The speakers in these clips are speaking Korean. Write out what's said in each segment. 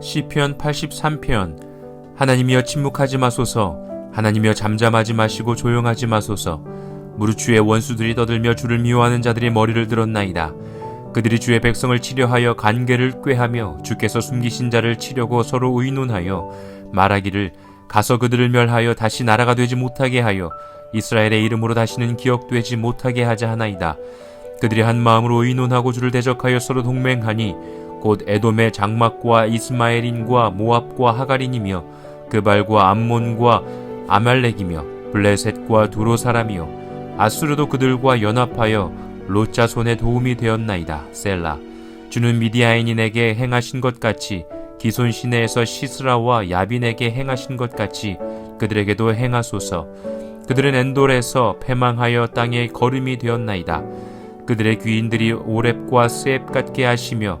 시편 83편 하나님이여 침묵하지 마소서 하나님이여 잠잠하지 마시고 조용하지 마소서. 무릇 주의 원수들이 떠들며 주를 미워하는 자들이 머리를 들었나이다. 그들이 주의 백성을 치려하여 간계를 꾀하며 주께서 숨기신 자를 치려고 서로 의논하여 말하기를 가서 그들을 멸하여 다시 나라가 되지 못하게 하여 이스라엘의 이름으로 다시는 기억되지 못하게 하자 하나이다. 그들이 한 마음으로 의논하고 주를 대적하여 서로 동맹하니 곧 에돔의 장막과 이스마엘인과 모압과 하가린이며 그발과 암몬과 아말렉이며 블레셋과 두로 사람이요 아수르도 그들과 연합하여 롯자 손에 도움이 되었나이다 셀라. 주는 미디아인인에게 행하신 것 같이 기손 시내에서 시스라와 야빈에게 행하신 것 같이 그들에게도 행하소서. 그들은 엔돌에서 패망하여 땅에 거름이 되었나이다. 그들의 귀인들이 오렙과 스앱 같게 하시며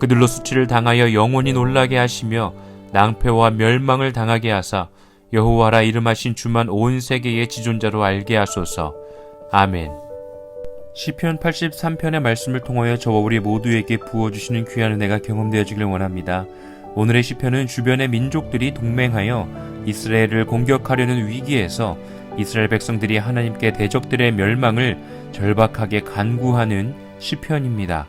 그들로 수치를 당하여 영원히 놀라게 하시며 낭패와 멸망을 당하게 하사 여호와라 이름하신 주만 온 세계의 지존자로 알게 하소서. 아멘. 시편 83편의 말씀을 통하여 저와 우리 모두에게 부어주시는 귀한 은혜가 경험되어지길 원합니다. 오늘의 시편은 주변의 민족들이 동맹하여 이스라엘을 공격하려는 위기에서 이스라엘 백성들이 하나님께 대적들의 멸망을 절박하게 간구하는 시편입니다.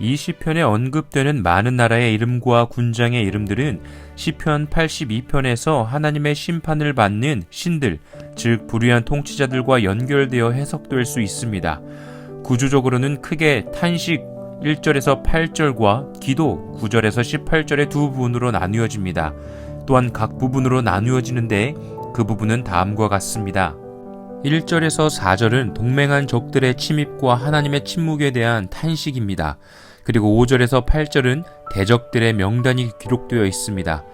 이 시편에 언급되는 많은 나라의 이름과 군장의 이름들은 시편 82편에서 하나님의 심판을 받는 신들, 즉 불의한 통치자들과 연결되어 해석될 수 있습니다. 구조적으로는 크게 탄식 1절에서 8절과 기도 9절에서 18절의 두 부분으로 나누어집니다. 또한 각 부분으로 나누어지는데 그 부분은 다음과 같습니다. 1절에서 4절은 동맹한 적들의 침입과 하나님의 침묵에 대한 탄식입니다. 그리고 5절에서 8절은 대적들의 명단이 기록되어 있습니다.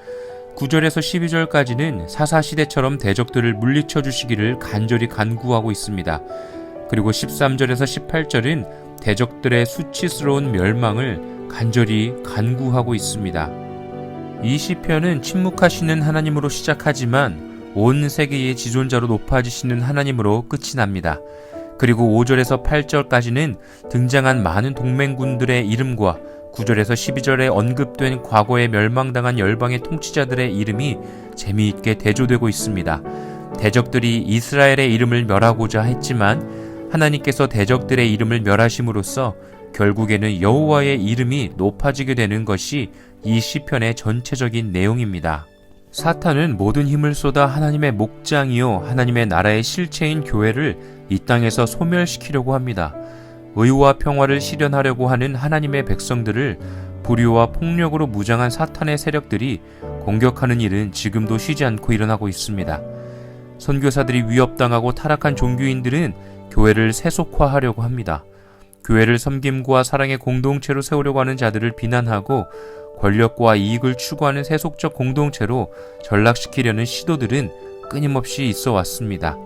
9절에서 12절까지는 사사시대처럼 대적들을 물리쳐 주시기를 간절히 간구하고 있습니다. 그리고 13절에서 18절은 대적들의 수치스러운 멸망을 간절히 간구하고 있습니다. 이 시편은 침묵하시는 하나님으로 시작하지만 온 세계의 지존자로 높아지시는 하나님으로 끝이 납니다. 그리고 5절에서 8절까지는 등장한 많은 동맹군들의 이름과 9절에서 12절에 언급된 과거에 멸망당한 열방의 통치자들의 이름이 재미있게 대조되고 있습니다. 대적들이 이스라엘의 이름을 멸하고자 했지만 하나님께서 대적들의 이름을 멸하심으로써 결국에는 여호와의 이름이 높아지게 되는 것이 이 시편의 전체적인 내용입니다. 사탄은 모든 힘을 쏟아 하나님의 목장이요 하나님의 나라의 실체인 교회를 이 땅에서 소멸시키려고 합니다. 의와 평화를 실현하려고 하는 하나님의 백성들을 불의와 폭력으로 무장한 사탄의 세력들이 공격하는 일은 지금도 쉬지 않고 일어나고 있습니다. 선교사들이 위협당하고 타락한 종교인들은 교회를 세속화하려고 합니다. 교회를 섬김과 사랑의 공동체로 세우려고 하는 자들을 비난하고 권력과 이익을 추구하는 세속적 공동체로 전락시키려는 시도들은 끊임없이 있어 왔습니다.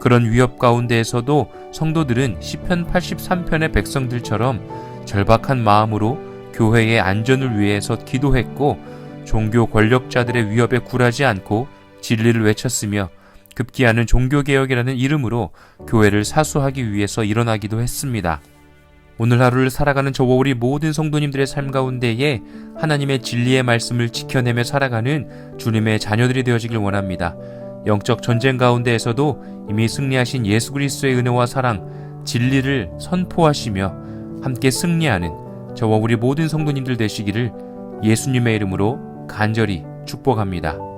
그런 위협 가운데에서도 성도들은 시편 83편의 백성들처럼 절박한 마음으로 교회의 안전을 위해서 기도했고 종교 권력자들의 위협에 굴하지 않고 진리를 외쳤으며 급기야는 종교개혁이라는 이름으로 교회를 사수하기 위해서 일어나기도 했습니다. 오늘 하루를 살아가는 저와 우리 모든 성도님들의 삶 가운데에 하나님의 진리의 말씀을 지켜내며 살아가는 주님의 자녀들이 되어지길 원합니다. 영적 전쟁 가운데에서도 이미 승리하신 예수 그리스도의 은혜와 사랑, 진리를 선포하시며 함께 승리하는 저와 우리 모든 성도님들 되시기를 예수님의 이름으로 간절히 축복합니다.